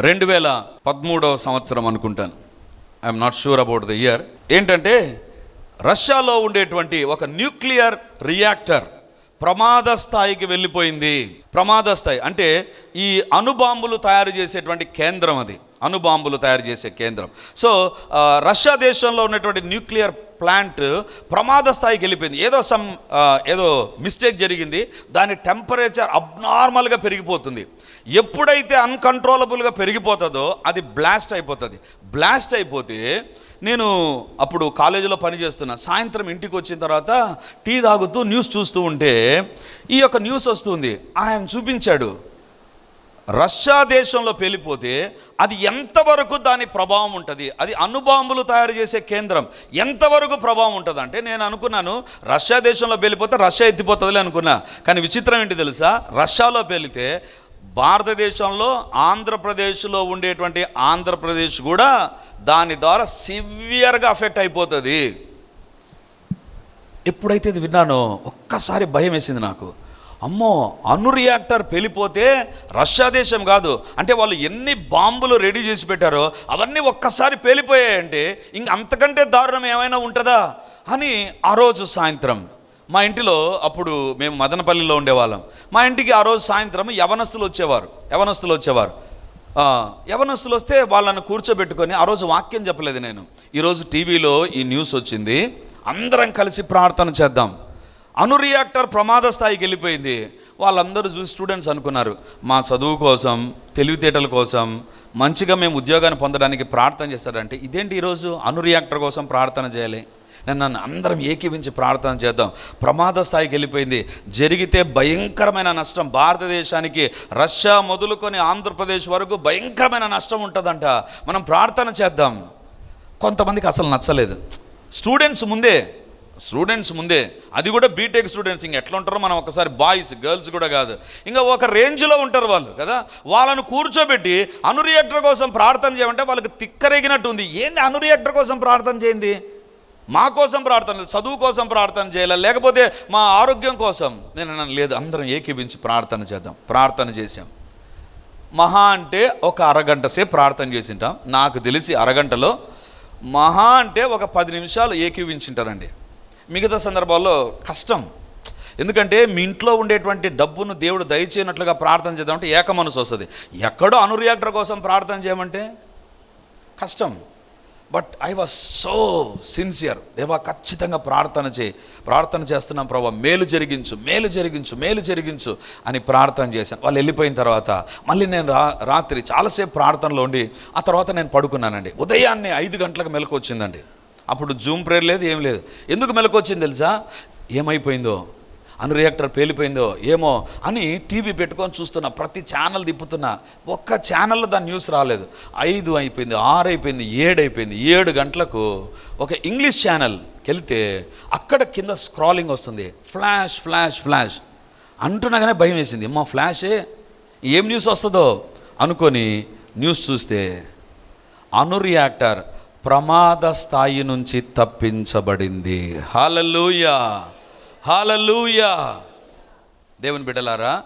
రెండు వేల పదమూడవ సంవత్సరం అనుకుంటాను. I'm not sure about the year ఏంటంటే రష్యాలో ఉండేటువంటి ఒక న్యూక్లియర్ రియాక్టర్ ప్రమాద స్థాయికి వెళ్ళిపోయింది. ప్రమాద స్థాయి అంటే ఈ అణుబాంబులు తయారు చేసేటువంటి కేంద్రం అది. అణుబాంబులు తయారు చేసే కేంద్రం. సో రష్యా దేశంలో ఉన్నటువంటి న్యూక్లియర్ ప్లాంట్ ప్రమాద స్థాయికి వెళ్ళిపోయింది. ఏదో సమ్ ఏదో మిస్టేక్ జరిగింది. దాని టెంపరేచర్ అబ్నార్మల్గా పెరిగిపోతుంది. ఎప్పుడైతే అన్కంట్రోలబుల్గా పెరిగిపోతుందో అది బ్లాస్ట్ అయిపోతుంది. బ్లాస్ట్ అయిపోతే నేను అప్పుడు కాలేజీలో పనిచేస్తున్నా సాయంత్రం ఇంటికి వచ్చిన తర్వాత టీ తాగుతూ న్యూస్ చూస్తూ ఉంటే ఈ యొక్క న్యూస్ వస్తుంది. ఆయన చూపించాడు. రష్యా దేశంలో పేలిపోతే అది ఎంతవరకు దాని ప్రభావం ఉంటుంది? అది అణుబాంబులు తయారు చేసే కేంద్రం ఎంతవరకు ప్రభావం ఉంటుంది అంటే నేను అనుకున్నాను రష్యా దేశంలో పేలిపోతే రష్యా ఎత్తిపోతుందిలే అనుకున్నా. కానీ విచిత్రం ఏంటి తెలుసా? రష్యాలో పేలితే భారతదేశంలో ఆంధ్రప్రదేశ్లో ఉండేటువంటి ఆంధ్రప్రదేశ్ కూడా దాని ద్వారా సివియర్గా అఫెక్ట్ అయిపోతుంది. ఎప్పుడైతే ఇది విన్నానో ఒక్కసారి భయం వేసింది నాకు. అమ్మో అణు రియాక్టర్ పెళ్ళిపోతే రష్యా దేశం కాదు. అంటే వాళ్ళు ఎన్ని బాంబులు రెడీ చేసి పెట్టారో అవన్నీ ఒక్కసారి పేలిపోయాయంటే ఇంక అంతకంటే దారుణం ఏమైనా ఉంటుందా? అని ఆ రోజు సాయంత్రం మా ఇంటిలో అప్పుడు మేము మదనపల్లిలో ఉండేవాళ్ళం. మా ఇంటికి ఆ రోజు సాయంత్రం యవనస్తులు వచ్చేవారు యవనస్తులు వచ్చేవారు. యవనస్తులు వస్తే వాళ్ళని కూర్చోబెట్టుకొని ఆ రోజు వాక్యం చెప్పలేదు నేను. ఈరోజు టీవీలో ఈ న్యూస్ వచ్చింది. అందరం కలిసి ప్రార్థన చేద్దాం. అణు రియాక్టర్ ప్రమాద స్థాయికి వెళ్ళిపోయింది. వాళ్ళందరూ చూసి స్టూడెంట్స్ అనుకున్నారు మా చదువు కోసం తెలివితేటల కోసం మంచిగా మేము ఉద్యోగాన్ని పొందడానికి ప్రార్థన చేస్తారంటే ఇదేంటి ఈరోజు అణు రియాక్టర్ కోసం ప్రార్థన చేయాలి. నన్ను అందరం ఏకీవించి ప్రార్థన చేద్దాం. ప్రమాద స్థాయికి వెళ్ళిపోయింది. జరిగితే భయంకరమైన నష్టం. భారతదేశానికి రష్యా మొదలుకొని ఆంధ్రప్రదేశ్ వరకు భయంకరమైన నష్టం ఉంటుందంట. మనం ప్రార్థన చేద్దాం. కొంతమందికి అసలు నచ్చలేదు. స్టూడెంట్స్ ముందే స్టూడెంట్స్ ముందే అది కూడా బీటెక్ స్టూడెంట్స్. ఇంక ఎట్లా ఉంటారో మనం ఒకసారి బాయ్స్ గర్ల్స్ కూడా కాదు. ఇంకా ఒక రేంజ్లో ఉంటారు వాళ్ళు కదా. వాళ్ళను కూర్చోబెట్టి అనురియాక్టర్ కోసం ప్రార్థన చేయమంటే వాళ్ళకి తిక్కరేగినట్టు ఉంది ఏంది అనురియాక్టర్ కోసం ప్రార్థన చేయింది? మా కోసం ప్రార్థన చదువు కోసం ప్రార్థన చేయాలి? లేకపోతే మా ఆరోగ్యం కోసం? నేను అన్నాను లేదు అందరం ఏకీభించి ప్రార్థన చేద్దాం. ప్రార్థన చేసాం మహా అంటే ఒక అరగంట సేపు ప్రార్థన చేసింటాం. నాకు తెలిసి అరగంటలో మహా అంటే ఒక పది నిమిషాలు ఏకీవించింటారండి మిగతా సందర్భాల్లో కష్టం. ఎందుకంటే మీ ఇంట్లో ఉండేటువంటి డబ్బును దేవుడు దయచేయనట్లుగా ప్రార్థన చేద్దామంటే ఏక మనసు వస్తుంది. ఎక్కడో అనురియాక్టర్ కోసం ప్రార్థన చేయమంటే కష్టం. But I was so sincere దేవా ఖచ్చితంగా ప్రార్థన చేయి. ప్రార్థన చేస్తున్నాం ప్రభా మేలు జరిగించు మేలు జరిగించు మేలు జరిగించు అని ప్రార్థన చేశాను. వాళ్ళు వెళ్ళిపోయిన తర్వాత మళ్ళీ నేను రా రాత్రి చాలాసేపు ప్రార్థనలో ఉండి ఆ తర్వాత నేను పడుకున్నానండి. ఉదయాన్నే ఐదు గంటలకు మెలకు వచ్చిందండి. అప్పుడు జూమ్ ప్రేయర్ లేదు ఏం లేదు. ఎందుకు మెలకు వచ్చింది తెలుసా? ఏమైపోయిందో? అను రియాక్టర్ పేలిపోయిందో ఏమో అని టీవీ పెట్టుకొని చూస్తున్నా ప్రతి ఛానల్ తిప్పుతున్నా. ఒక్క ఛానల్లో దాని న్యూస్ రాలేదు. ఐదు అయిపోయింది ఆరు అయిపోయింది ఏడు అయిపోయింది. ఏడు గంటలకు ఒక ఇంగ్లీష్ ఛానల్కి వెళ్తే అక్కడ కింద స్క్రాలింగ్ వస్తుంది. ఫ్లాష్ ఫ్లాష్ ఫ్లాష్ అంటున్నాగానే భయం వేసింది. మా ఫ్లాషే ఏం? న్యూస్ వస్తుందో? అనుకొని న్యూస్ చూస్తే అను రియాక్టర్ ప్రమాద స్థాయి నుంచి తప్పించబడింది. హాలూయా హాలూయా దేవుని బిడ్డలారా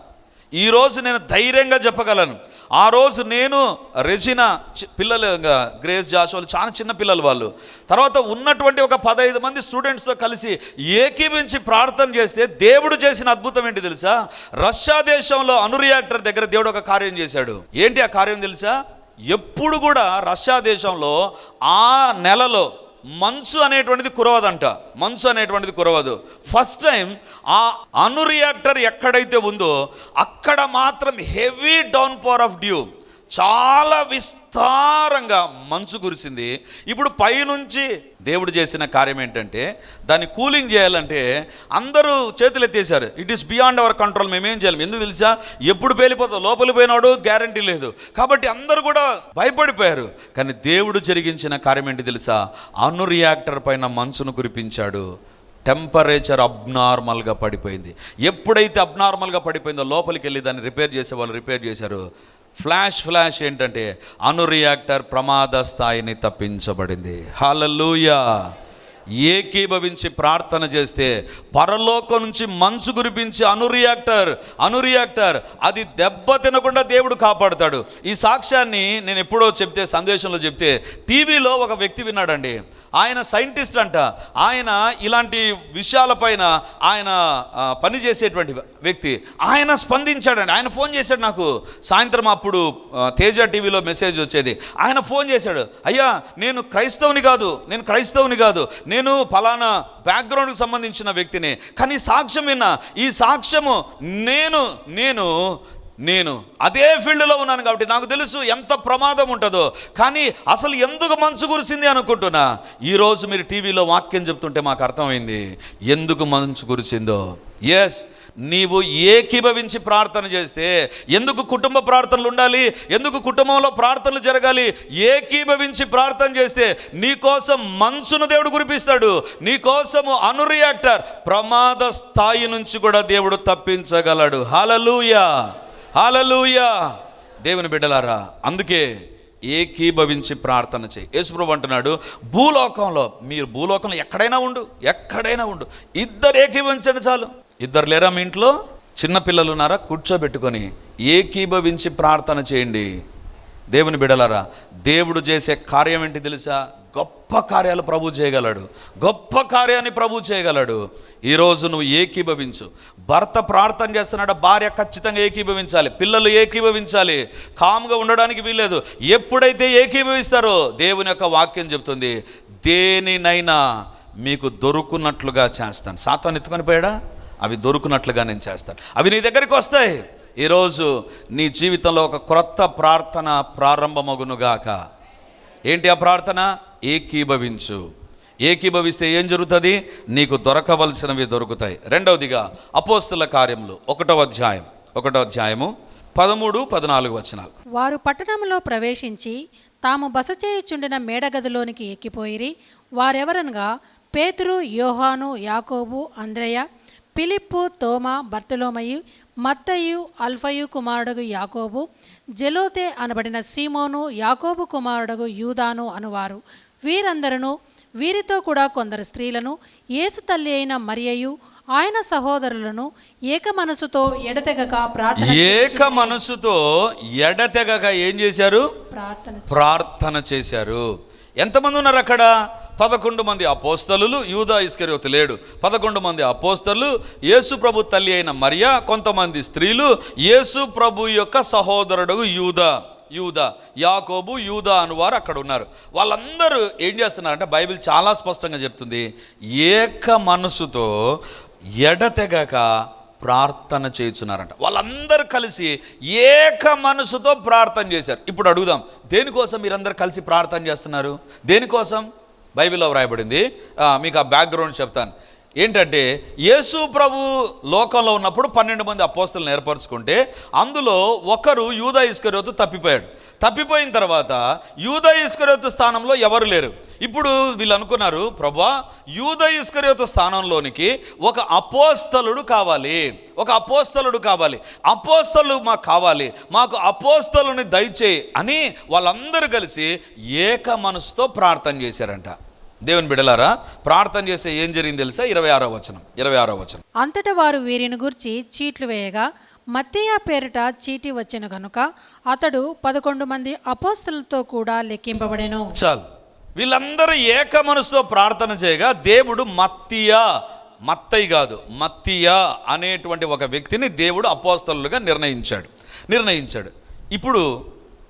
ఈరోజు నేను ధైర్యంగా చెప్పగలను. ఆ రోజు నేను రెజిన పిల్లలు ఇంకా గ్రేస్ జాష్ వాళ్ళు చాలా చిన్న పిల్లలు వాళ్ళు. తర్వాత ఉన్నటువంటి ఒక పదహైదు మంది స్టూడెంట్స్తో కలిసి ఏకీభించి ప్రార్థన చేస్తే దేవుడు చేసిన అద్భుతం ఏంటి తెలుసా? రష్యా దేశంలో అనురియాక్టర్ దగ్గర దేవుడు ఒక కార్యం చేశాడు. ఏంటి ఆ కార్యం తెలుసా? ఎప్పుడు కూడా రష్యా దేశంలో ఆ నెలలో మంచు అనేటువంటిది కురవదంట. మంచు అనేటువంటిది కురవదు. ఫస్ట్ టైం ఆ అణు రియాక్టర్ ఎక్కడైతే ఉందో అక్కడ మాత్రం heavy downpour of dew చాలా విస్తారంగా మంచు కురిసింది. ఇప్పుడు పైనుంచి దేవుడు చేసిన కార్యం ఏంటంటే దాన్ని కూలింగ్ చేయాలంటే అందరూ చేతులు ఎత్తేసారు it is beyond our control మేమేం చేయాలి? ఎందుకు తెలుసా? ఎప్పుడు పేలిపోతా లోపలికి పోయినాడు? గ్యారంటీ లేదు. కాబట్టి అందరూ కూడా భయపడిపోయారు. కానీ దేవుడు జరిగించిన కార్యం ఏంటి తెలుసా? అను రియాక్టర్ పైన మంచును కురిపించాడు. టెంపరేచర్ అబ్నార్మల్గా పడిపోయింది. ఎప్పుడైతే అబ్నార్మల్గా పడిపోయిందో లోపలికి వెళ్ళి దాన్ని రిపేర్ చేసే వాళ్ళు రిపేర్ చేశారు. ఫ్లాష్ ఫ్లాష్ ఏంటంటే అనురియాక్టర్ ప్రమాద స్థాయిని తప్పించబడింది. హాలూయా ఏకీభవించి ప్రార్థన చేస్తే పరలోకం నుంచి మంచు కురిపించి అనురియాక్టర్ అనురియాక్టర్ అది దెబ్బ తినకుండా దేవుడు కాపాడుతాడు. ఈ సాక్ష్యాన్ని నేను ఎప్పుడో చెప్తే సందేశంలో చెప్తే టీవీలో ఒక వ్యక్తి విన్నాడండి. ఆయన సైంటిస్ట్ అంట. ఆయన ఇలాంటి విషయాలపైన ఆయన పనిచేసేటువంటి వ్యక్తి. ఆయన స్పందించాడండి. ఆయన ఫోన్ చేశాడు నాకు. సాయంత్రం అప్పుడు తేజ టీవీలో మెసేజ్ వచ్చేది. ఆయన ఫోన్ చేశాడు. అయ్యా నేను క్రైస్తవుని కాదు. నేను క్రైస్తవుని కాదు. నేను ఫలానా బ్యాక్గ్రౌండ్కి సంబంధించిన వ్యక్తిని. కానీ సాక్ష్యం విన్నా. ఈ సాక్ష్యము నేను నేను నేను అదే ఫీల్డ్లో ఉన్నాను కాబట్టి నాకు తెలుసు ఎంత ప్రమాదం ఉంటుందో. కానీ అసలు ఎందుకు మంచు కురిసింది అనుకుంటున్నా? ఈరోజు మీరు టీవీలో వాక్యం చెప్తుంటే మాకు అర్థమైంది. ఎందుకు మంచు కురిసిందో? ఎస్ నీవు ఏకీభవించి ప్రార్థన చేస్తే ఎందుకు కుటుంబ ప్రార్థనలు ఉండాలి? ఎందుకు కుటుంబంలో ప్రార్థనలు జరగాలి? ఏకీభవించి ప్రార్థన చేస్తే నీకోసం మంచును దేవుడు కురిపిస్తాడు. నీకోసము అనురియాక్టర్ ప్రమాద స్థాయి నుంచి కూడా దేవుడు తప్పించగలడు. హలలుయా హాలూయా దేవుని బిడ్డలారా అందుకే ఏకీభవించి ప్రార్థన చేయి. యేసుప్రభు అంటున్నాడు భూలోకంలో మీరు భూలోకంలో ఎక్కడైనా ఉండు ఎక్కడైనా ఉండు. ఇద్దరు ఏకీభవించండి చాలు. ఇద్దరు లేరా మీ ఇంట్లో? చిన్న పిల్లలు ఉన్నారా? కూర్చోబెట్టుకొని ఏకీభవించి ప్రార్థన చేయండి. దేవుని బిడలారా దేవుడు చేసే కార్యం ఏంటి తెలుసా? గొప్ప కార్యాలు ప్రభు చేయగలడు. గొప్ప కార్యాన్ని ప్రభు చేయగలడు. ఈరోజు నువ్వు ఏకీభవించు. భర్త ప్రార్థన చేస్తున్నాడు? భార్య ఖచ్చితంగా ఏకీభవించాలి. పిల్లలు ఏకీభవించాలి. కామ్గా ఉండడానికి వీల్లేదు. ఎప్పుడైతే ఏకీభవిస్తారో దేవుని యొక్క వాక్యం చెప్తుంది దేనినైనా మీకు దొరుకున్నట్లుగా చేస్తాను. సాత్వాన్ని ఎత్తుకొని పోయాడా? అవి దొరుకున్నట్లుగా నేను చేస్తాను. అవి నీ దగ్గరికి వస్తాయి. ఈరోజు నీ జీవితంలో ఒక క్రొత్త ప్రార్థన ప్రారంభమగునుగాక. ఏంటి ఆ ప్రార్థన? ఏకీభవించు. ఏకీభవిస్తే ఏం జరుగుతుంది? నీకు దొరకవలసినవి దొరుకుతాయి. రెండవదిగా అపోస్తుల కార్యములు ఒకటో అధ్యాయం. ఒకటో అధ్యాయము పదమూడు పద్నాలుగు వచనాలు. వారు పట్టణంలో ప్రవేశించి తాము బస చేయుచుండిన మేడగదిలోనికి ఎక్కిపోయిరి. వారెవరనగా? పేతురు యోహాను యాకోబు అంద్రయ్య పిలిప్పు తోమా బర్తలోమయు మత్తయు అల్ఫయు కుమారుడగు యాకోబు జెలోతే అనబడిన సీమోను యాకోబు కుమారుడగు యూదాను అనువారు. వీరందరూ వీరితో కూడా కొందరు స్త్రీలను యేసు తల్లి అయిన మరియయు ఆయన సహోదరులను ఏక మనసుతో ఎడతెగక ప్రార్థన ఏక మనసుతో ఎడతెగక ఏం చేశారు? ప్రార్థన ప్రార్థన చేశారు. ఎంతమంది ఉన్నారు అక్కడ? పదకొండు మంది అపోస్తలు యూదా ఇస్కరియోతు లేడు. పదకొండు మంది అపోస్తలు యేసు ప్రభు తల్లి అయిన మరియా కొంతమంది స్త్రీలు యేసు ప్రభు యొక్క సహోదరుడు యూదా యూదా యాకోబు యూదా అనువారు అక్కడ ఉన్నారు. వాళ్ళందరూ ఏం చేస్తున్నారంటే బైబిల్ చాలా స్పష్టంగా చెప్తుంది ఏక మనసుతో ఎడతెగక ప్రార్థన చేయుచున్నారంట. వాళ్ళందరూ కలిసి ఏక మనసుతో ప్రార్థన చేశారు. ఇప్పుడు అడుగుదాం దేనికోసం మీరందరూ కలిసి ప్రార్థన చేస్తున్నారు? దేనికోసం? బైబిల్లో వ్రాయబడింది. మీకు ఆ బ్యాక్గ్రౌండ్ చెప్తాను. ఏంటంటే యేసు ప్రభు లోకంలో ఉన్నప్పుడు పన్నెండు మంది అపోస్తులను ఏర్పరచుకుంటే అందులో ఒకరు యూదా ఇస్కరియోతు తప్పిపోయాడు. తప్పిపోయిన తర్వాత యూద ఇస్కరియోతు స్థానంలో ఎవరు లేరు. ఇప్పుడు వీళ్ళు అనుకున్నారు ప్రభా యూద ఇస్కరియోతు స్థానంలోనికి ఒక అపోస్తలుడు కావాలి. ఒక అపోస్తలుడు కావాలి. అపోస్తలు మాకు కావాలి. మాకు అపోస్తలుని దయచేయి అని వాళ్ళందరూ కలిసి ఏక మనసుతో ప్రార్థన చేశారంట. దేవుని బిడలారా ప్రార్థన చేస్తే ఏం జరిగింది తెలుసా? ఇరవై ఆరో వచనం ఇరవై ఆరో వచనం. అంతట వారు వీరిని గురించి చీట్లు వేయగా మత్తయ్య పేరిట చీటి వచ్చిన గనుక అతడు పదకొండు మంది అపోస్తులతో కూడా లెక్కింపబడెను. చాలు. వీళ్ళందరూ ఏక మనసుతో ప్రార్థన చేయగా దేవుడు మత్తియా మత్తయి కాదు మత్తియా అనేటువంటి ఒక వ్యక్తిని దేవుడు అపోస్తలుగా నిర్ణయించాడు నిర్ణయించాడు. ఇప్పుడు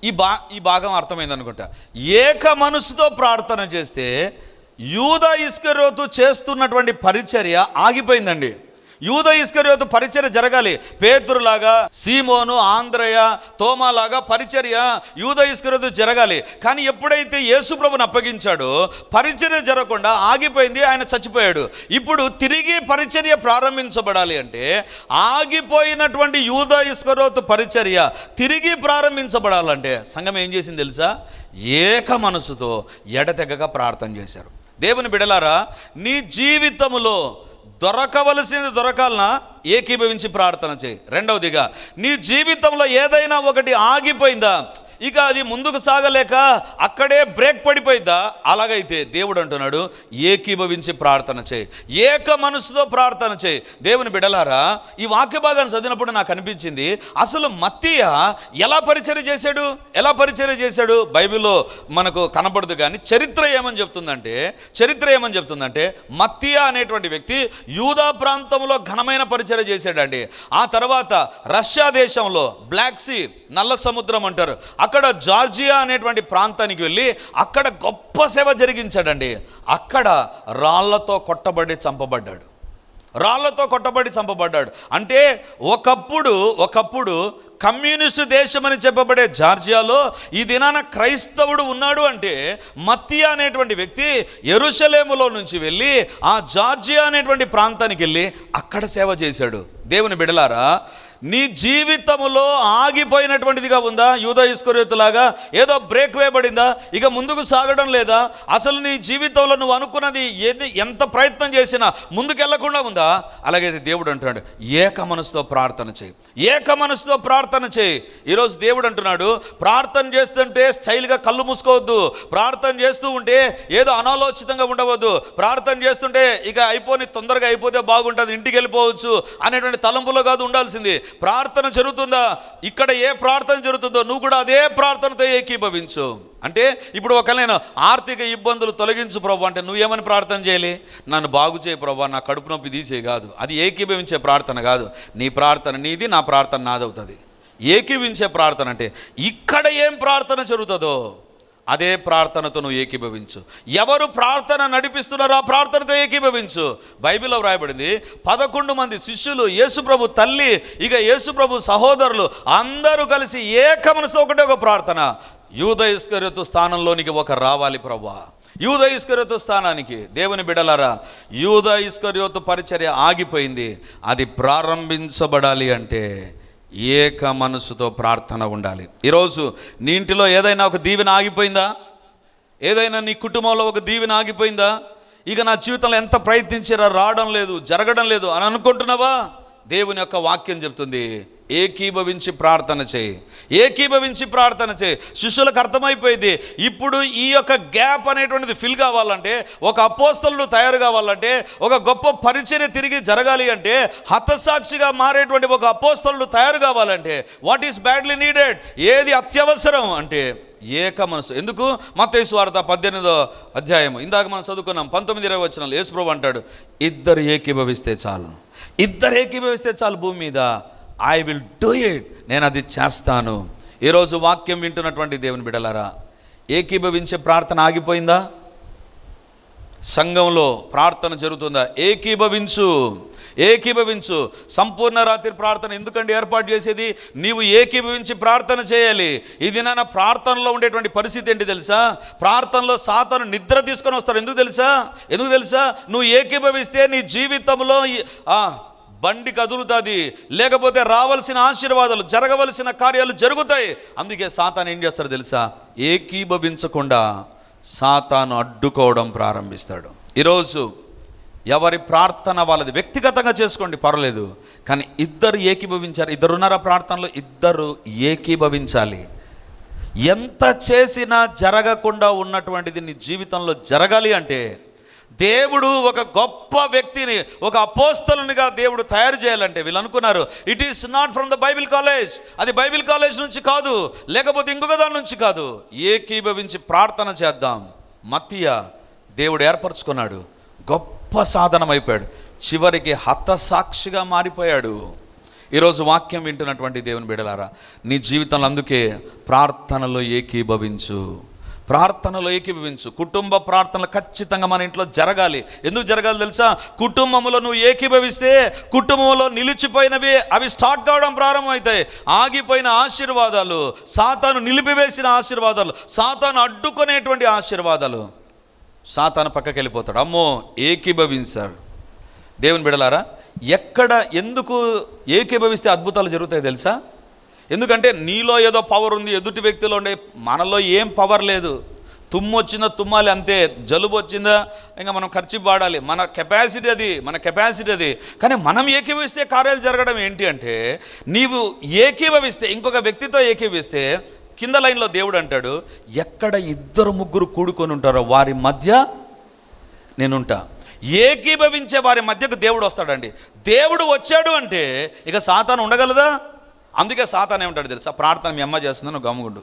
ఈ బా ఈ భాగం అర్థమైంది అనుకుంటా ఏక మనసుతో ప్రార్థన చేస్తే యూద ఇస్కరోతు చేస్తున్నటువంటి పరిచర్య ఆగిపోయిందండి. యూద ఇస్కర్యోతు పరిచర్య జరగాలి. పేతురులాగా సీమోను ఆంధ్రయ తోమాలాగా పరిచర్య యూద ఇస్కర్యోతు జరగాలి. కానీ ఎప్పుడైతే యేసుప్రభుని అప్పగించాడో పరిచర్య జరగకుండా ఆగిపోయింది ఆయన చచ్చిపోయాడు. ఇప్పుడు తిరిగి పరిచర్య ప్రారంభించబడాలి అంటే ఆగిపోయినటువంటి యూద ఇస్కరోతు పరిచర్య తిరిగి ప్రారంభించబడాలంటే సంఘం ఏం చేసింది తెలుసా? ఏక మనసుతో ఎడతెగక ప్రార్థన చేశారు. దేవుని బిడలారా నీ జీవితములో దొరకవలసింది దొరకాలనా? ఏకీభవించి ప్రార్థన చేయి. రెండవదిగా నీ జీవితంలో ఏదైనా ఒకటి ఆగిపోయిందా? ఇక అది ముందుకు సాగలేక అక్కడే బ్రేక్ పడిపోయిద్దా? అలాగైతే దేవుడు అంటున్నాడు ఏకీభవించి ప్రార్థన చేయి. ఏక మనసుతో ప్రార్థన చేయి. దేవుని బిడలారా ఈ వాక్య భాగాన్ని చదివినప్పుడు నాకు అనిపించింది అసలు మత్తీయ ఎలా పరిచయం చేశాడు? ఎలా పరిచయం చేశాడు? బైబిల్లో మనకు కనబడదు కానీ చరిత్ర ఏమని చెప్తుందంటే చరిత్ర ఏమని చెప్తుందంటే మత్తియా అనేటువంటి వ్యక్తి యూదా ప్రాంతంలో ఘనమైన పరిచయం చేశాడండి. ఆ తర్వాత రష్యా దేశంలో బ్లాక్ సీ నల్ల సముద్రం అంటారు. అక్కడ జార్జియా అనేటువంటి ప్రాంతానికి వెళ్ళి అక్కడ గొప్ప సేవ జరిగించాడండి. అక్కడ రాళ్ళతో కొట్టబడి చంపబడ్డాడు. రాళ్ళతో కొట్టబడి చంపబడ్డాడు. అంటే ఒకప్పుడు ఒకప్పుడు కమ్యూనిస్టు దేశం అని చెప్పబడే జార్జియాలో ఈ దినాన క్రైస్తవుడు ఉన్నాడు అంటే మత్తియా అనేటువంటి వ్యక్తి ఎరుషలేములో నుంచి వెళ్ళి ఆ జార్జియా అనేటువంటి ప్రాంతానికి వెళ్ళి అక్కడ సేవ చేశాడు. దేవుని బిడలారా నీ జీవితంలో ఆగిపోయినటువంటిదిగా ఉందా? యూద ఇస్కొరేతులాగా ఏదో బ్రేక్ వేయబడిందా ఇక ముందుకు సాగడం లేదా? అసలు నీ జీవితంలో నువ్వు అనుకున్నది ఏది ఎంత ప్రయత్నం చేసినా ముందుకెళ్ళకుండా ఉందా? అలాగైతే దేవుడు అంటున్నాడు ఏక మనసుతో ప్రార్థన చేయి. ఏక మనసుతో ప్రార్థన చేయి. ఈరోజు దేవుడు అంటున్నాడు ప్రార్థన చేస్తుంటే స్టైల్గా కళ్ళు మూసుకోవద్దు. ప్రార్థన చేస్తూ ఉంటే ఏదో అనాలోచితంగా ఉండవద్దు. ప్రార్థన చేస్తుంటే ఇక అయిపోని తొందరగా అయిపోతే బాగుంటుంది ఇంటికి వెళ్ళిపోవచ్చు అనేటువంటి తలంపులో కాదు ఉండాల్సింది. ప్రార్థన జరుగుతుందా? ఇక్కడ ఏ ప్రార్థన జరుగుతుందో నువ్వు కూడా అదే ప్రార్థనతో ఏకీభవించు. అంటే ఇప్పుడు ఒక నేను ఆర్థిక ఇబ్బందులు తొలగించు ప్రభు అంటే నువ్వేమని ప్రార్థన చేయాలి? నన్ను బాగు చేయి ప్రభు నా కడుపు నొప్పి తీసే కాదు. అది ఏకీభవించే ప్రార్థన కాదు. నీ ప్రార్థన నీది నా ప్రార్థన నాదవుతుంది. ఏకీవించే ప్రార్థన అంటే ఇక్కడ ఏం ప్రార్థన జరుగుతుందో అదే ప్రార్థనతో నువ్వు ఏకీభవించు. ఎవరు ప్రార్థన నడిపిస్తున్నారో ఆ ప్రార్థనతో ఏకీభవించు. బైబిల్లో వ్రాయబడింది పదకొండు మంది శిష్యులు యేసుప్రభు తల్లి ఇక యేసుప్రభు సహోదరులు అందరూ కలిసి ఏక మనసు ఒకటే ఒక ప్రార్థన. యూద ఇస్కరియతు స్థానంలోనికి ఒక రావాలి ప్రభా యూద ఇస్కరియతు స్థానానికి దేవుని బిడలారా యూద ఇస్కరియోతు పరిచర్య ఆగిపోయింది. అది ప్రారంభించబడాలి అంటే ఏక మనసుతో ప్రార్థన ఉండాలి. ఈరోజు నీ ఇంటిలో ఏదైనా ఒక దీవెన ఆగిపోయిందా? ఏదైనా నీ కుటుంబంలో ఒక దీవెన ఆగిపోయిందా? ఇక నా జీవితంలో ఎంత ప్రయత్నించారా రావడం లేదు జరగడం లేదు అని అనుకుంటున్నావా? దేవుని యొక్క వాక్యం చెప్తుంది. ఏకీభవించి ప్రార్థన చేయి. ఏకీభవించి ప్రార్థన చేయి. శిష్యులకు అర్థమైపోయింది. ఇప్పుడు ఈ యొక్క గ్యాప్ అనేటువంటిది ఫిల్ కావాలంటే ఒక అపోస్తలు తయారు కావాలంటే ఒక గొప్ప పరిచర్య తిరిగి జరగాలి అంటే హతసాక్షిగా మారేటువంటి ఒక అపోస్తలు తయారు కావాలంటే వాట్ ఈస్ బ్యాడ్లీ నీడెడ్ ఏది అత్యవసరం అంటే ఏక మనసు. ఎందుకు? మతేసు వార్త పద్దెనిమిదో అధ్యాయం ఇందాక మనం చదువుకున్నాం పంతొమ్మిది ఇరవై వచ్చిన యేసుప్రభు అంటాడు ఇద్దరు ఏకీభవిస్తే చాలు. ఇద్దరు ఏకీభవిస్తే చాలు భూమి మీద. ఐ విల్ డూ ఇట్ నేను అది చేస్తాను. ఈరోజు వాక్యం వింటున్నటువంటి దేవుని బిడలారా ఏకీభవించే ప్రార్థన ఆగిపోయిందా? సంఘంలో ప్రార్థన జరుగుతుందా? ఏకీభవించు ఏకీభవించు. సంపూర్ణ రాత్రి ప్రార్థన ఎందుకండి ఏర్పాటు చేసేది? నీవు ఏకీభవించి ప్రార్థన చేయాలి. ఇది నా ప్రార్థనలో ఉండేటువంటి పరిస్థితి ఏంటి తెలుసా? ప్రార్థనలో సాతను నిద్ర తీసుకొని వస్తాడు. ఎందుకు తెలుసా? ఎందుకు తెలుసా? నువ్వు ఏకీభవిస్తే నీ జీవితంలో బండి కదులుతుంది. లేకపోతే రావాల్సిన ఆశీర్వాదాలు జరగవలసిన కార్యాలు జరుగుతాయి. అందుకే సాతాను ఏం చేస్తాడు తెలుసా? ఏకీభవించకుండా సాతాను అడ్డుకోవడం ప్రారంభిస్తాడు. ఈరోజు ఎవరి ప్రార్థన వాళ్ళది వ్యక్తిగతంగా చేసుకోండి పర్వాలేదు. కానీ ఇద్దరు ఏకీభవించారు ఇద్దరు ఉన్నారా ప్రార్థనలో? ఇద్దరు ఏకీభవించాలి. ఎంత చేసినా జరగకుండా ఉన్నటువంటిది నీ జీవితంలో జరగాలి అంటే దేవుడు ఒక గొప్ప వ్యక్తిని ఒక అపోస్తలునిగా దేవుడు తయారు చేయాలంటే వీళ్ళు అనుకున్నారు it is not from the Bible college అది బైబిల్ కాలేజ్ నుంచి కాదు లేకపోతే ఇంకొక దాని నుంచి కాదు. ఏకీభవించి ప్రార్థన చేద్దాం. మత్తియ దేవుడు ఏర్పరచుకున్నాడు. గొప్ప సాధనమైపోయాడు. చివరికి హతసాక్షిగా మారిపోయాడు. ఈరోజు వాక్యం వింటున్నటువంటి దేవుని బిడలారా నీ జీవితంలో అందుకే ప్రార్థనలో ఏకీభవించు. ప్రార్థనలో ఏకీభవించు కుటుంబ ప్రార్థనలు ఖచ్చితంగా మన ఇంట్లో జరగాలి. ఎందుకు జరగాలి తెలుసా? కుటుంబంలో నువ్వు ఏకీభవిస్తే కుటుంబంలో నిలిచిపోయినవి అవి స్టార్ట్ కావడం ప్రారంభమవుతాయి. ఆగిపోయిన ఆశీర్వాదాలు సాతాను నిలిపివేసిన ఆశీర్వాదాలు సాతాను అడ్డుకునేటువంటి ఆశీర్వాదాలు. సాతాను పక్కకి వెళ్ళిపోతాడు. అమ్మో ఏకీభవించాడు. దేవుని బిడలారా ఎక్కడ ఎందుకు ఏకీభవిస్తే అద్భుతాలు జరుగుతాయి తెలుసా? ఎందుకంటే నీలో ఏదో పవర్ ఉంది ఎదుటి వ్యక్తిలో ఉండే మనలో ఏం పవర్ లేదు. తుమ్ము వచ్చిందా తుమ్మాలి అంతే జలుబు వచ్చిందా ఇంకా మనం ఖర్చు వాడాలి. మన కెపాసిటీ అది మన కెపాసిటీ అది. కానీ మనం ఏకీభవిస్తే కార్యాలు జరగడం ఏంటి అంటే నీవు ఏకీభవిస్తే ఇంకొక వ్యక్తితో ఏకీభవిస్తే కింద లైన్లో దేవుడు అంటాడు ఎక్కడ ఇద్దరు ముగ్గురు కూడుకొని ఉంటారో వారి మధ్య నేనుంటా. ఏకీభవించే వారి మధ్యకు దేవుడు వస్తాడండి. దేవుడు వచ్చాడు అంటే ఇక సాతాను ఉండగలదా? అందుకే సాతాన్ ఏమంటాడు తెలుసా? ప్రార్థన మీ అమ్మ చేస్తుందని నువ్వు గమ్ముగుండు.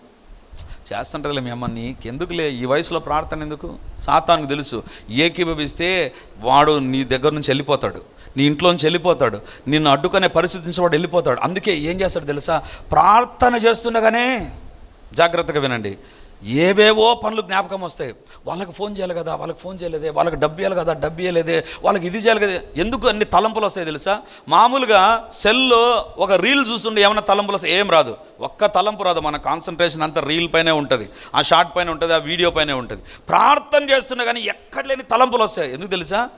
చేస్తుంటదిలే మీ అమ్మ నీకెందుకులే? ఈ వయసులో ప్రార్థన ఎందుకు? సాతానికి తెలుసు. ఏకీభవిస్తే వాడు నీ దగ్గర నుంచి వెళ్ళిపోతాడు. నీ ఇంట్లో నుంచి వెళ్ళిపోతాడు. నిన్ను అడ్డుకునే పరిస్థితి నుంచి వాడు వెళ్ళిపోతాడు. అందుకే ఏం చేస్తాడు తెలుసా? ప్రార్థన చేస్తుండగానే జాగ్రత్తగా వినండి. ఏవేవో పనులు జ్ఞాపకం వస్తాయి. వాళ్ళకి ఫోన్ చేయాలి కదా వాళ్ళకి ఫోన్ చేయలేదే వాళ్ళకి డబ్బు ఇవ్వాలి కదా డబ్బు ఇవ్వలేదే వాళ్ళకి ఇది చేయాలి కదా. ఎందుకు అన్ని తలంపులు వస్తాయి తెలుసా? మామూలుగా సెల్లో ఒక రీల్ చూస్తుండే ఏమైనా తలంపులు వస్తాయి? ఏం రాదు. ఒక్క తలంపు రాదు. మన కాన్సన్ట్రేషన్ అంతా రీల్ పైనే ఉంటుంది. ఆ షార్ట్ పైన ఉంటుంది ఆ వీడియో పైనే ఉంటుంది. ప్రార్థన చేస్తున్నా కానీ ఎక్కడ లేని తలంపులు వస్తాయి. ఎందుకు తెలుసా?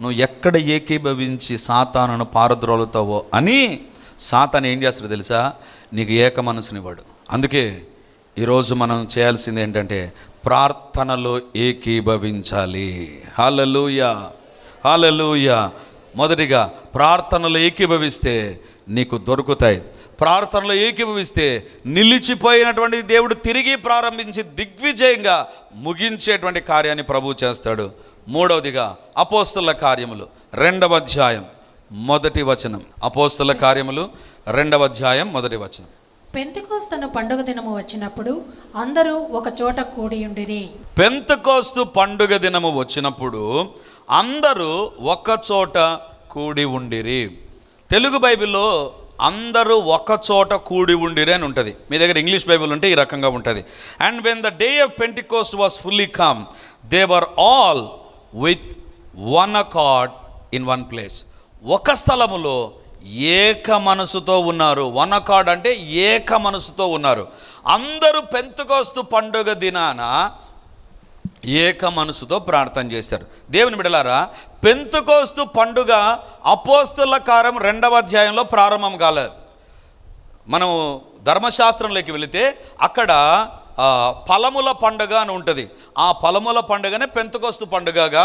నువ్వు ఎక్కడ ఏకీభవించి సాతానను పారద్రోలుతావో అని సాతాను ఏం చేస్తాడు తెలుసా? నీకు ఏక మనసునివాడు అందుకే ఈరోజు మనం చేయాల్సింది ఏంటంటే ప్రార్థనలో ఏకీభవించాలి. హాలలుయ హాలలుయ మొదటిగా ప్రార్థనలో ఏకీభవిస్తే నీకు దొరుకుతాయి. ప్రార్థనలో ఏకీభవిస్తే నిలిచిపోయినటువంటి దేవుడు తిరిగి ప్రారంభించి దిగ్విజయంగా ముగించేటువంటి కార్యాన్ని ప్రభు చేస్తాడు. మూడవదిగా అపోస్తుల కార్యములు రెండవ అధ్యాయం మొదటి వచనం. అపోస్తుల కార్యములు రెండవ అధ్యాయం మొదటి వచనం. పెంతకోస్తను పండుగ దినము వచ్చినప్పుడు అందరూ ఒక చోట కూడియుండిరి పెంతకోస్తు పండుగ దినము వచ్చినప్పుడు అందరూ ఒక చోట కూడి ఉండిరి. తెలుగు బైబిల్లో అందరూ ఒక చోట కూడి ఉండిరి అని ఉంటుంది. మీ దగ్గర ఇంగ్లీష్ బైబిల్ ఉంటే ఈ రకంగా ఉంటుంది. And when the day of Pentecost was fully come they were all with one accord in one place ఒక స్థలములో ఏక మనసుతో ఉన్నారు. వన్ అకార్డ్ అంటే ఏక మనసుతో ఉన్నారు. అందరూ పెంతుకోస్తు పండుగ దినాన ఏక మనసుతో ప్రార్థన చేశారు. దేవుని బిడలారా పెంతుకోస్తు పండుగ అపోస్తుల కారం రెండవ అధ్యాయంలో ప్రారంభం కాలేదు మనం ధర్మశాస్త్రంలోకి వెళితే అక్కడ ఫలముల పండుగ అని ఉంటుంది. ఆ ఫలముల పండుగనే పెంతకోస్తు పండుగగా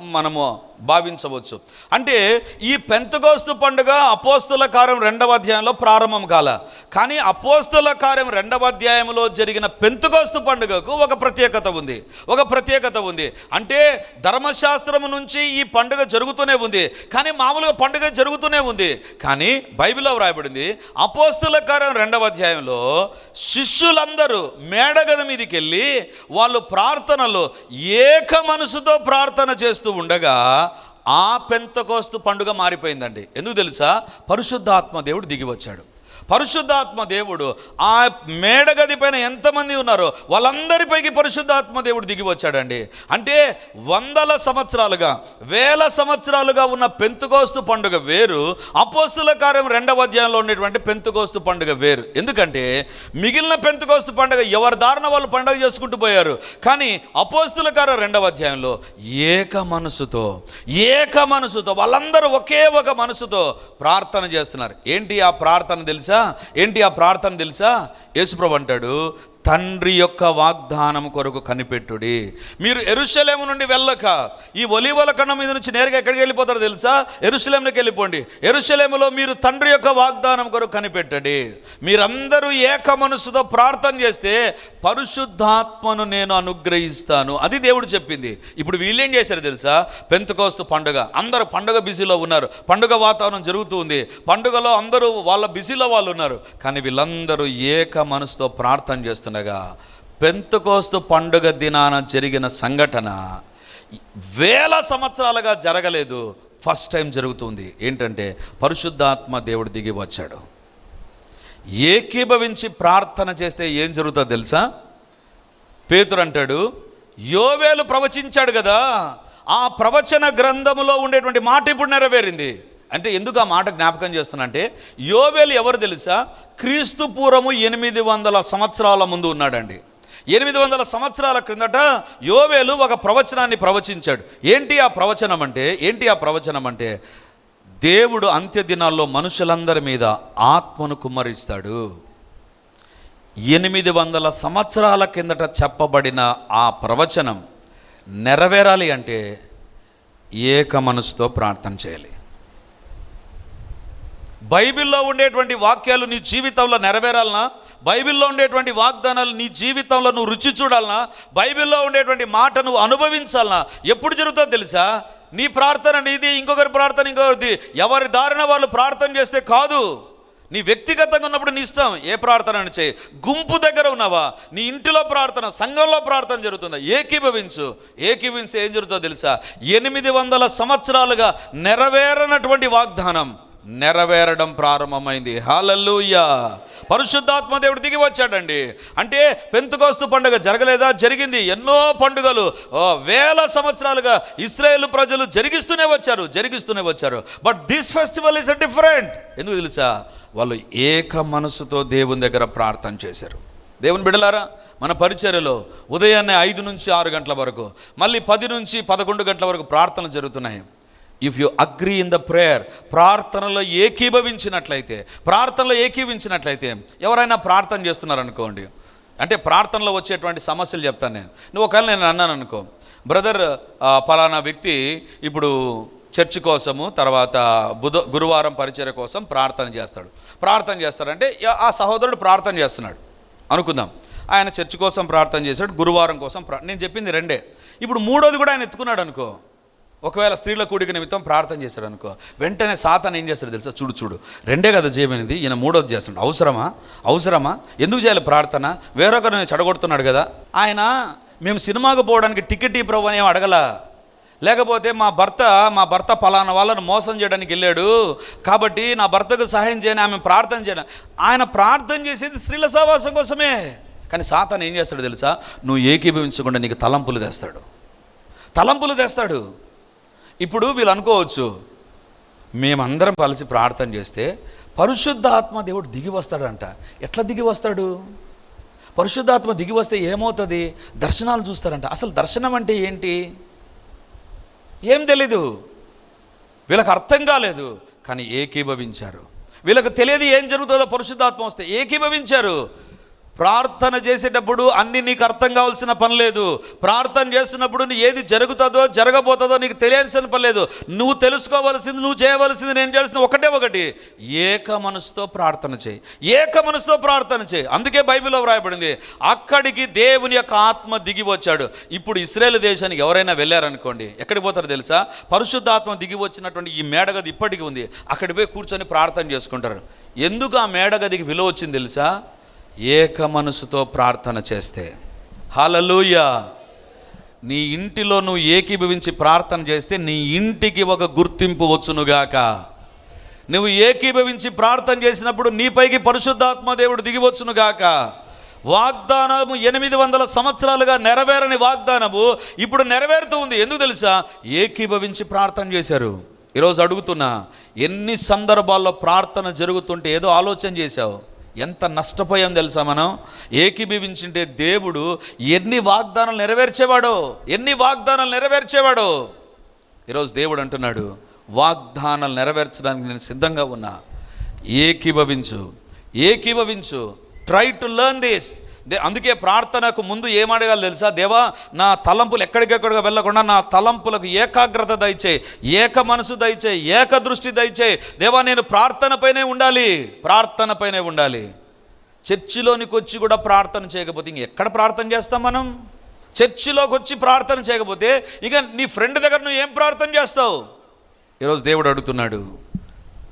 మనము భావించవచ్చు. అంటే ఈ పెంతగోస్తు పండుగ అపోస్తుల కార్యం రెండవ అధ్యాయంలో ప్రారంభం కాల. కానీ అపోస్తుల కార్యం రెండవ అధ్యాయంలో జరిగిన పెంతుకోస్తు పండుగకు ఒక ప్రత్యేకత ఉంది. ఒక ప్రత్యేకత ఉంది. అంటే ధర్మశాస్త్రం నుంచి ఈ పండుగ జరుగుతూనే ఉంది. కానీ మామూలుగా పండుగ జరుగుతూనే ఉంది. కానీ బైబిల్లో వ్రాయబడింది అపోస్తుల కార్యం రెండవ అధ్యాయంలో శిష్యులందరూ మేడగద మీదకి వెళ్ళి వాళ్ళు ప్రార్థనలో ఏక మనసుతో ప్రార్థన చేస్తూ ఉండగా ఆ పెంతకోస్తు పండుగ మారిపోయిందండి. ఎందుకు తెలుసా? పరిశుద్ధాత్మ దేవుడు దిగి వచ్చాడు. పరిశుద్ధాత్మ దేవుడు ఆ మేడగది పైన ఎంతమంది ఉన్నారో వాళ్ళందరిపైకి పరిశుద్ధాత్మ దేవుడు దిగి వచ్చాడండి. అంటే వందల సంవత్సరాలుగా వేల సంవత్సరాలుగా ఉన్న పెంతుకోస్తు పండుగ వేరు అపోస్తుల కార్యం రెండవ అధ్యాయంలో ఉండేటువంటి పెంతుకోస్తు పండుగ వేరు. ఎందుకంటే మిగిలిన పెంతుకోస్తు పండుగ ఎవరి దారిన వాళ్ళు పండుగ చేసుకుంటూ పోయారు. కానీ అపోస్తుల కార్యం రెండవ అధ్యాయంలో ఏక మనసుతో ఏక మనసుతో వాళ్ళందరూ ఒకే ఒక మనసుతో ప్రార్థన చేస్తున్నారు. ఏంటి ఆ ప్రార్థన తెలుసా? ఏంటి ఆ ప్రార్థన తెలుసా? యేసుప్రభు అంటాడు తండ్రి యొక్క వాగ్దానం కొరకు కనిపెట్టుడి. మీరు ఎరుశలేము నుండి వెళ్ళక ఈ ఒలివల కన్న మీద నుంచి నేరుగా ఎక్కడికి వెళ్ళిపోతారో తెలుసా? ఎరుషలేమునికి వెళ్ళిపోండి. ఎరుశలేములో మీరు తండ్రి యొక్క వాగ్దానం కొరకు కనిపెట్టండి. మీరందరూ ఏక మనసుతో ప్రార్థన చేస్తే పరిశుద్ధాత్మను నేను అనుగ్రహిస్తాను. అది దేవుడు చెప్పింది. ఇప్పుడు వీళ్ళేం చేశారు తెలుసా? పెంతకోస్తు పండుగ. అందరూ పండుగ బిజీలో ఉన్నారు. పండుగ వాతావరణం జరుగుతూ ఉంది. పండుగలో అందరూ వాళ్ళ బిజీలో వాళ్ళు ఉన్నారు. కానీ వీళ్ళందరూ ఏక మనసుతో ప్రార్థన చేస్తున్నారు. ఉండగా పెంతకోస్తు పండుగ దినాన జరిగిన సంఘటన వేల సంవత్సరాలుగా జరగలేదు. ఫస్ట్ టైం జరుగుతుంది. ఏంటంటే పరిశుద్ధాత్మ దేవుడు దిగి వచ్చాడు. ఏకీభవించి ప్రార్థన చేస్తే ఏం జరుగుతుందో తెలుసా? పేతురు అంటాడు యోవేలు ప్రవచించాడు కదా ఆ ప్రవచన గ్రంథములో ఉండేటువంటి మాట ఇప్పుడు నెరవేరింది. అంటే ఎందుకు ఆ మాట జ్ఞాపకం చేస్తున్నానంటే యోవేలు ఎవరు తెలుసా? క్రీస్తు పూర్వము ఎనిమిది వందల సంవత్సరాల ముందు ఉన్నాడండి. ఎనిమిది వందల సంవత్సరాల క్రిందట యోవేలు ఒక ప్రవచనాన్ని ప్రవచించాడు. ఏంటి ఆ ప్రవచనం అంటే ఏంటి ఆ ప్రవచనం అంటే దేవుడు అంత్య దినాల్లో మనుషులందరి మీద ఆత్మను కుమ్మరిస్తాడు. ఎనిమిది వందల సంవత్సరాల కిందట చెప్పబడిన ఆ ప్రవచనం నెరవేరాలి అంటే ఏక మనసుతో ప్రార్థన చేయాలి. బైబిల్లో ఉండేటువంటి వాక్యాలు నీ జీవితంలో నెరవేరాలనా? బైబిల్లో ఉండేటువంటి వాగ్దానాలు నీ జీవితంలో నువ్వు రుచి చూడాలనా? బైబిల్లో ఉండేటువంటి మాట నువ్వు అనుభవించాలనా? ఎప్పుడు జరుగుతుందో తెలుసా? నీ ప్రార్థన నీది ఇంకొకరి ప్రార్థన ఇంకొకరిది. ఎవరి దారిన వాళ్ళు ప్రార్థన చేస్తే కాదు. నీ వ్యక్తిగతంగా ఉన్నప్పుడు నీ ఇష్టం. ఏ ప్రార్థన అని చేయి. గుంపు దగ్గర ఉన్నావా? నీ ఇంటిలో ప్రార్థన సంఘంలో ప్రార్థన జరుగుతుందా? ఏకీభవించు. ఏకీభవించి ఏం జరుగుతుందో తెలుసా? ఎనిమిది వందల సంవత్సరాలుగా నెరవేరనటువంటి వాగ్దానం. నెరవేరడం ప్రారంభమైంది. హాలల్లుయా. పరిశుద్ధాత్మ దేవుడు దిగి వచ్చాడండి. అంటే పెంతుకోస్తు పండుగ జరగలేదా? జరిగింది. ఎన్నో పండుగలు. ఓ, వేల సంవత్సరాలుగా ఇస్రాయేల్ ప్రజలు జరిగిస్తూనే వచ్చారు జరిగిస్తూనే వచ్చారు. But this festival is different ఎందుకు తెలుసా? వాళ్ళు ఏక మనసుతో దేవుని దగ్గర ప్రార్థన చేశారు. దేవుని బిడలారా మన పరిచర్యలో ఉదయాన్నే ఐదు నుంచి ఆరు గంటల వరకు మళ్ళీ పది నుంచి పదకొండు గంటల వరకు ప్రార్థనలు జరుగుతున్నాయి. If you agree in the prayer ప్రార్థనలో ఏకీభవించినట్లయితే ప్రార్థనలో ఏకీభవించినట్లయితే ఎవరైనా ప్రార్థన చేస్తున్నారనుకోండి అంటే ప్రార్థనలో వచ్చేటువంటి సమస్యలు చెప్తాను నేను. నువ్వు ఒకవేళ నేను అన్నాను అనుకో బ్రదర్ పలానా వ్యక్తి ఇప్పుడు చర్చ్ కోసము తర్వాత బుధ గురువారం పరిచయ కోసం ప్రార్థన చేస్తాడు. ప్రార్థన చేస్తాడంటే ఆ సహోదరుడు ప్రార్థన చేస్తున్నాడు. అనుకుందాం. ఆయన చర్చ్ కోసం ప్రార్థన చేశాడు గురువారం కోసం ప్రా నేను చెప్పింది రెండే. ఇప్పుడు మూడోది కూడా ఆయన ఎత్తుకున్నాడు అనుకో ఒకవేళ స్త్రీల కూడిక నిమిత్తం ప్రార్థన చేశాడు అనుకో వెంటనే సాతాన్ ఏం చేస్తాడు తెలుసా? చూడు చూడు. రెండే కదా చేయమనేది ఈయన మూడోది చేస్తాడు. అవసరమా? అవసరమా? ఎందుకు చేయాలి ప్రార్థన? వేరొకరిని చెడగొడుతున్నాడు కదా. ఆయన మేము సినిమాకు పోవడానికి టికెట్ ఈ ప్రభు అని అడగల? లేకపోతే మా భర్త మా భర్త పలానా వాళ్ళను మోసం చేయడానికి వెళ్ళాడు. కాబట్టి నా భర్తకు సహాయం చేయని ఆమె ప్రార్థన చేయడం. ఆయన ప్రార్థన చేసేది స్త్రీల సహవాసం కోసమే. కానీ సాతాన్ ఏం చేస్తాడు తెలుసా? నువ్వు ఏకీభవించకుండా నీకు తలంపులు తెస్తాడు. తలంపులు తెస్తాడు. ఇప్పుడు వీళ్ళు అనుకోవచ్చు మేమందరం కలిసి ప్రార్థన చేస్తే పరిశుద్ధాత్మ దేవుడు దిగి వస్తాడంట. ఎట్లా దిగి వస్తాడు? పరిశుద్ధాత్మ దిగి వస్తే ఏమవుతుంది? దర్శనాలు చూస్తారంట. అసలు దర్శనం అంటే ఏంటి? ఏం తెలీదు. వీళ్ళకి అర్థం కాలేదు కానీ ఏకీభవించారు. వీళ్ళకి తెలియదు ఏం జరుగుతుందో పరిశుద్ధాత్మ వస్తే ఏకీభవించారు. ప్రార్థన చేసేటప్పుడు అన్ని నీకు అర్థం కావాల్సిన పని లేదు. ప్రార్థన చేస్తున్నప్పుడు నీ ఏది జరుగుతుందో జరగబోతుందో నీకు తెలియాల్సిన పని లేదు. నువ్వు తెలుసుకోవలసింది నువ్వు చేయవలసింది నేను చేయాల్సింది ఒకటే ఒకటి. ఏక మనసుతో ప్రార్థన చేయి. ఏక మనసుతో ప్రార్థన చేయి. అందుకే బైబిల్లో వ్రాయబడింది అక్కడికి దేవుని యొక్క ఆత్మ దిగి వచ్చాడు. ఇప్పుడు ఇస్రాయేల్ దేశానికి ఎవరైనా వెళ్ళారనుకోండి ఎక్కడికి పోతారో తెలుసా? పరిశుద్ధాత్మ దిగి వచ్చినటువంటి ఈ మేడగది ఇప్పటికీ ఉంది. అక్కడికి పోయి కూర్చొని ప్రార్థన చేసుకుంటారు. ఎందుకు ఆ మేడగదికి విలువ వచ్చింది తెలుసా? ఏక మనసుతో ప్రార్థన చేస్తే. హలలుయ నీ ఇంటిలో నువ్వు ఏకీభవించి ప్రార్థన చేస్తే నీ ఇంటికి ఒక గుర్తింపు వచ్చునుగాక. నువ్వు ఏకీభవించి ప్రార్థన చేసినప్పుడు నీపైకి పరిశుద్ధాత్మ దేవుడు దిగివచ్చునుగాక వాగ్దానము ఎనిమిది వందల సంవత్సరాలుగా నెరవేరని వాగ్దానము ఇప్పుడు నెరవేరుతూ ఉంది. ఎందుకు తెలుసా? ఏకీభవించి ప్రార్థన చేశారు. ఈరోజు అడుగుతున్నా ఎన్ని సందర్భాల్లో ప్రార్థన జరుగుతుంటే ఏదో ఆలోచన చేశావు? ఎంత నష్టపోయాం తెలుసా మనం? ఏకీభవించింటే దేవుడు ఎన్ని వాగ్దానాలు నెరవేర్చేవాడో? ఎన్ని వాగ్దానాలు నెరవేర్చేవాడో? ఈరోజు దేవుడు అంటున్నాడు వాగ్దానాలు నెరవేర్చడానికి నేను సిద్ధంగా ఉన్నా. ఏకీభవించు ఏకీభవించు. ట్రై టు లెర్న్ దిస్ అందుకే ప్రార్థనకు ముందు ఏమడగాలి తెలుసా? దేవా నా తలంపులు ఎక్కడికెక్కడికి వెళ్ళకుండా నా తలంపులకు ఏకాగ్రత దయచే ఏక మనసు దయచే ఏక దృష్టి దయచే దేవా నేను ప్రార్థనపైనే ఉండాలి ప్రార్థనపైనే ఉండాలి. చర్చిలోనికి వచ్చి కూడా ప్రార్థన చేయకపోతే ఇంక ఎక్కడ ప్రార్థన చేస్తాం మనం? చర్చిలోకి వచ్చి ప్రార్థన చేయకపోతే ఇక నీ ఫ్రెండ్ దగ్గర నువ్వు ఏం ప్రార్థన చేస్తావు? ఈరోజు దేవుడు అడుగుతున్నాడు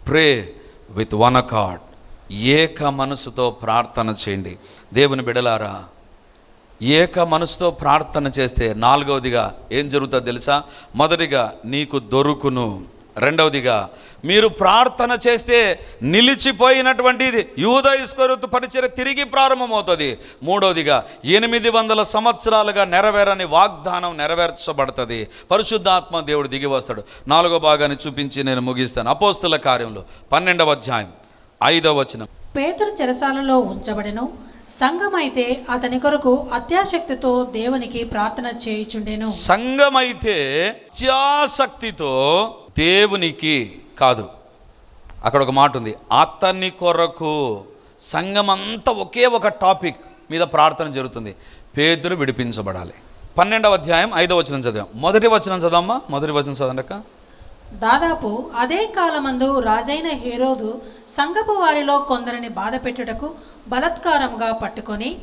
ప్రే విత్ వన్ అకార్డ్. ఏక మనసుతో ప్రార్థన చేయండి. దేవుని బిడలారా ఏక మనసుతో ప్రార్థన చేస్తే నాలుగవదిగా ఏం జరుగుతుందో తెలుసా? మొదటిగా నీకు దొరుకును. రెండవదిగా మీరు ప్రార్థన చేస్తే నిలిచిపోయినటువంటిది యూద ఇస్కరుతు పరిచయ తిరిగి ప్రారంభమవుతుంది. మూడవదిగా ఎనిమిది వందల సంవత్సరాలుగా నెరవేరని వాగ్దానం నెరవేర్చబడుతుంది. పరిశుద్ధాత్మ దేవుడు దిగి వస్తాడు. నాలుగో భాగాన్ని చూపించి నేను ముగిస్తాను. అపోస్తుల కార్యంలో పన్నెండవ అధ్యాయం. ఐదవ వచనం. పేతురు చెరసాలలో ఉంచబడెను. సంఘమైతే అతని కొరకు అత్యాశక్తితో దేవునికి ప్రార్థన చేయుచుండెను. సంఘమైతే అత్యాసక్తితో దేవునికి కాదు. అక్కడ ఒక మాట ఉంది. అతని కొరకు సంఘం అంతా ఒకే ఒక టాపిక్ మీద ప్రార్థన జరుగుతుంది. పేదరు విడిపించబడాలి. పన్నెండవ అధ్యాయం ఐదవ వచనం చదివాం. మొదటి వచనం చదవమ్మా. మొదటి వచనం చదవక దాదాపు అదే కాలమందు రాజైన హేరోదు సంగపు వారిలో కొందరిని బాధపెట్టుటకు బలత్కారముగా పట్టుకొని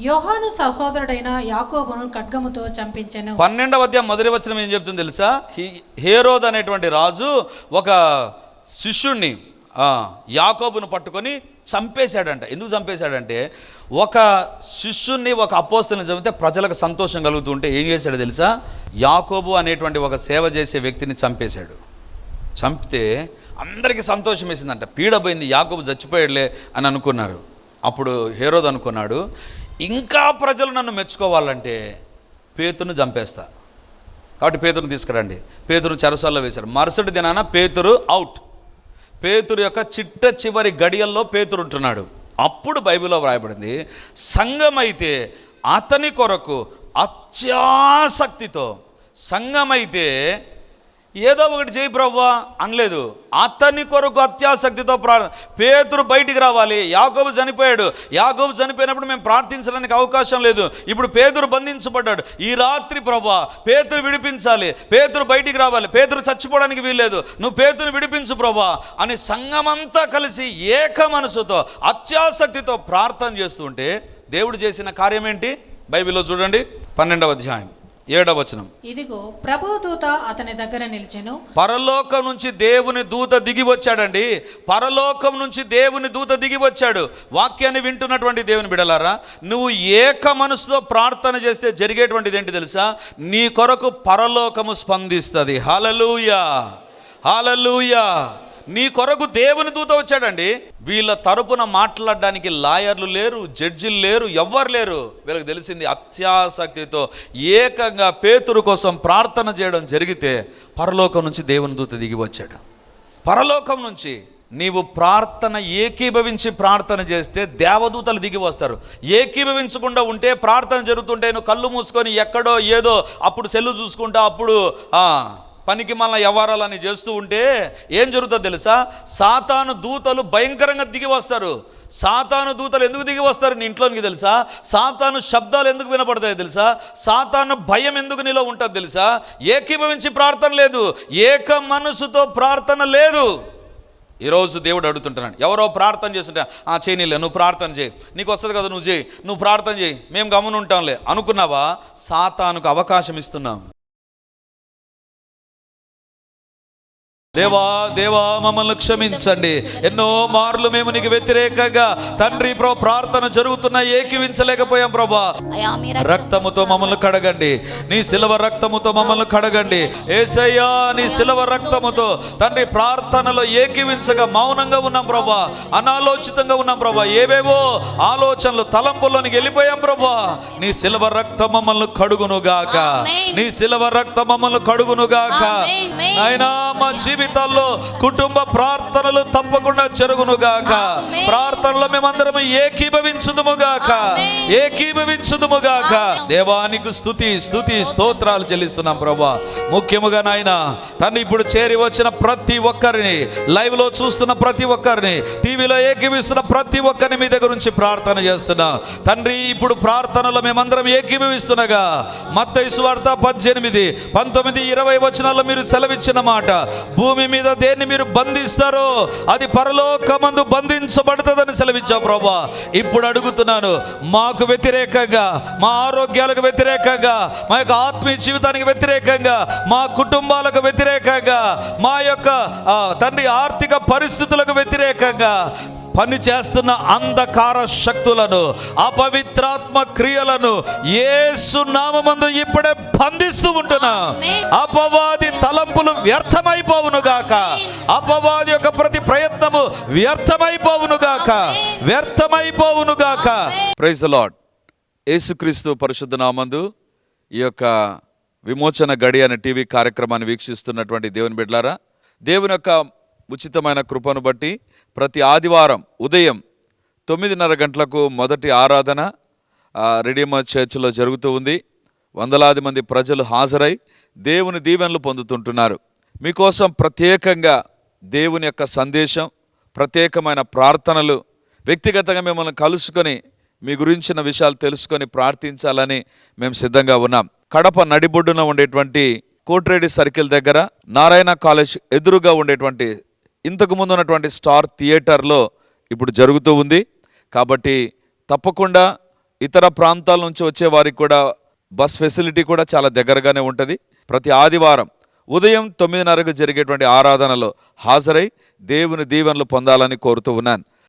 యోహాను సహోదరుడైన యాకోబును ఖడ్గముతో చంపించను. పన్నెండవ అధ్యాయం మొదటి వచనం ఏం చెప్తుంది తెలుసా? హీ- హేరోద్ అనేటువంటి రాజు ఒక శిష్యుణ్ణి యాకోబును పట్టుకొని చంపేశాడంట. ఎందుకు చంపేశాడంటే ఒక శిష్యుణ్ణి ఒక అపోస్తుని చంపితే ప్రజలకు సంతోషం కలుగుతుంటే ఏం చేశాడు తెలుసా? యాకోబు అనేటువంటి ఒక సేవ చేసే వ్యక్తిని చంపేశాడు. చంపితే అందరికీ సంతోషం వేసిందంట. పీడబోయింది యాకోబు చచ్చిపోయాడులే అని అనుకున్నారు. అప్పుడు హేరోద్ అనుకున్నాడు ఇంకా ప్రజలు నన్ను మెచ్చుకోవాలంటే పేతును చంపేస్తా. కాబట్టి పేతును తీసుకురండి. పేతురు చెరసాల్లో వేశారు మరుసటి దినాన పేతురు అవుట్. పేతురు యొక్క చిట్ట చివరి గడియల్లో పేతురు ఉంటున్నాడు. అప్పుడు బైబిల్లో వ్రాయబడింది సంఘమైతే అతని కొరకు అత్యాసక్తితో సంఘమైతే ఏదో ఒకటి చేయి ప్రవ్వా అనలేదు. అతని కొరకు అత్యాసక్తితో ప్రార్థన పేతురు బయటికి రావాలి. యాగోబు చనిపోయాడు. యాగోబు చనిపోయినప్పుడు మేము ప్రార్థించడానికి అవకాశం లేదు. ఇప్పుడు పేతురు బంధించబడ్డాడు. ఈ రాత్రి ప్రభా పేతురు విడిపించాలి. పేతురు బయటికి రావాలి. పేతురు చచ్చిపోవడానికి వీల్లేదు. నువ్వు పేతురు విడిపించు ప్రభా అని సంఘమంతా కలిసి ఏక మనసుతో అత్యాసక్తితో ప్రార్థన చేస్తుంటే దేవుడు చేసిన కార్యం ఏంటి బైబిల్లో చూడండి. పన్నెండవ అధ్యాయం. ఏడవ వచనం. ఇదిగో ప్రభు దూత అతని దగ్గర నిలిచెను. పరలోకం నుంచి దేవుని దూత దిగి వచ్చాడండి. పరలోకం నుంచి దేవుని దూత దిగి వచ్చాడు. వాక్యాన్ని వింటున్నటువంటి దేవుని బిడలారా నువ్వు ఏక మనసుతో ప్రార్థన చేస్తే జరిగేటువంటిది ఏంటి తెలుసా? నీ కొరకు పరలోకము స్పందిస్తుంది. హలలుయా హలలుయా నీ కొరకు దేవుని దూత వచ్చాడండి. వీళ్ళ తరపున మాట్లాడడానికి లాయర్లు లేరు జడ్జిలు లేరు ఎవ్వరు లేరు. వీళ్ళకి తెలిసింది అత్యాసక్తితో ఏకంగా పేతురు కోసం ప్రార్థన చేయడం జరిగితే పరలోకం నుంచి దేవుని దూత దిగి వచ్చాడు. పరలోకం నుంచి నీవు ప్రార్థన ఏకీభవించి ప్రార్థన చేస్తే దేవదూతలు దిగి వస్తారు. ఏకీభవించకుండా ఉంటే ప్రార్థన జరుగుతుంటే నువ్వు కళ్ళు మూసుకొని ఎక్కడో ఏదో అప్పుడు సెల్లు చూసుకుంటా అప్పుడు పనికి మళ్ళీ వ్యవహారాలని చేస్తూ ఉంటే ఏం జరుగుతుందో తెలుసా? సాతాను దూతలు భయంకరంగా దిగి వస్తారు. సాతాను దూతలు ఎందుకు దిగి వస్తారు నీ ఇంట్లోనికి తెలుసా? సాతాను శబ్దాలు ఎందుకు వినపడతాయో తెలుసా? సాతాను భయం ఎందుకు నీలో ఉంటుంది తెలుసా? ఏకీభవించి ప్రార్థన లేదు. ఏక మనసుతో ప్రార్థన లేదు. ఈరోజు దేవుడు అడుగుతుంటున్నాడు ఎవరో ప్రార్థన చేస్తుంటే ఆ చేయనీలే నువ్వు ప్రార్థన చేయి. నీకు వస్తుంది కదా నువ్వు చేయి. నువ్వు ప్రార్థన చేయి. మేము గమనుంటాంలే అనుకున్నావా? సాతానుకు అవకాశం ఇస్తున్నాం. దేవా దేవా మమ్మల్ని క్షమించండి. ఎన్నో మార్లు మేము నీకు వ్యతిరేకంగా తండ్రి ప్రో ప్రార్థన జరుగుతున్నా ఏకీవించలేకపోయాం ప్రభా. రక్తముతో మమ్మల్ని కడగండి. నీ సిలవ రక్తముతో మమ్మల్ని కడగండి. ఏసయ్యా నీ సిలవ రక్తముతో తండ్రి ప్రార్థనలో ఏకీవించగా మౌనంగా ఉన్నాం ప్రభా. అనాలోచితంగా ఉన్నాం ప్రభా. ఏవేవో ఆలోచనలు తలంపుల్లోనికి వెళ్ళిపోయాం ప్రభా. నీ సిలవ రక్తం మమ్మల్ని కడుగునుగాక. నీ సిలవ రక్తం మమ్మల్ని కడుగునుగాక. అయినా మా జీవితాల్లో కుటుంబ ప్రార్థనలు తప్పకుండా జరుగునుగాక. ప్రార్థనలో మేమందరం ఏకీభవించుదుముగాక. ఏకీభవించుదుముగాక. దేవానికి స్తుతి స్తుతి స్తోత్రాలు చెల్లిస్తున్నాం ప్రభా ముఖ్యముగా నాయన తను ఇప్పుడు చేరి వచ్చిన ప్రతి ఒక్కరిని లైవ్లో చూస్తున్న ప్రతి ఒక్కరిని టీవీలో ఏకీభవిస్తున్న ప్రతి ఒక్కరిని మీ దగ్గర నుంచి ప్రార్థన చేస్తున్నా తండ్రి ఇప్పుడు ప్రార్థనలో మేమందరం ఏకీభవిస్తుండగా మత్తయి సువార్త పద్దెనిమిది పంతొమ్మిది ఇరవై వచనాల్లో మీరు సెలవిచ్చిన మాట భూమి మీద దేన్ని మీరు బంధిస్తారో అది పరలోకమందు బంధించబడుతుందని సెలవిచ్చా ప్రభా. ఇప్పుడు అడుగుతున్నాను మాకు వ్యతిరేకంగా మా ఆరోగ్యాలకు వ్యతిరేకంగా మా యొక్క ఆత్మీయ జీవితానికి వ్యతిరేకంగా మా కుటుంబాలకు వ్యతిరేకంగా మా యొక్క తండ్రి ఆర్థిక పరిస్థితులకు వ్యతిరేకంగా పని చేస్తున్న అంధకార శక్తులను అపవిత్రాత్మ క్రియలను యేసు నామమందు ఇప్పుడే బంధిస్తూ ఉంటున్నా. అపవాది తలంపులు వ్యర్థమైపోవును గాక. అపవాది యొక్క ప్రతి ప్రయత్నము వ్యర్థమైపోవును గాక. వ్యర్థమైపోవును గాక. ప్రైజ్ ద లార్డ్ యేసుక్రీస్తు పరిశుద్ధ నామందు ఈ యొక్క విమోచన గడి అనే టీవీ కార్యక్రమాన్ని వీక్షిస్తున్నటువంటి దేవుని బిడ్లారా దేవుని యొక్క ఉచితమైన కృపను బట్టి ప్రతి ఆదివారం ఉదయం తొమ్మిదిన్నర గంటలకు మొదటి ఆరాధన ఆ, రెడీమర్ చర్చిలో జరుగుతూ ఉంది. వందలాది మంది ప్రజలు హాజరై దేవుని దీవెనలు పొందుతుంటున్నారు. మీకోసం ప్రత్యేకంగా దేవుని యొక్క సందేశం ప్రత్యేకమైన ప్రార్థనలు వ్యక్తిగతంగా మిమ్మల్ని కలుసుకొని మీ గురించిన విషయాలు తెలుసుకొని ప్రార్థించాలని మేము సిద్ధంగా ఉన్నాం. కడప నడిబొడ్డున ఉండేటువంటి కోట్రేడి సర్కిల్ దగ్గర నారాయణ కాలేజ్ ఎదురుగా ఉండేటువంటి ఇంతకు ముందు ఉన్నటువంటి స్టార్ థియేటర్లో ఇప్పుడు జరుగుతూ ఉంది. కాబట్టి తప్పకుండా ఇతర ప్రాంతాల నుంచి వచ్చే వారికి కూడా బస్ ఫెసిలిటీ కూడా చాలా దగ్గరగానే ఉంటుంది. ప్రతి ఆదివారం ఉదయం తొమ్మిదిన్నరకు జరిగేటువంటి ఆరాధనలో హాజరై దేవుని దీవెనలు పొందాలని కోరుతూ ఉన్నాను.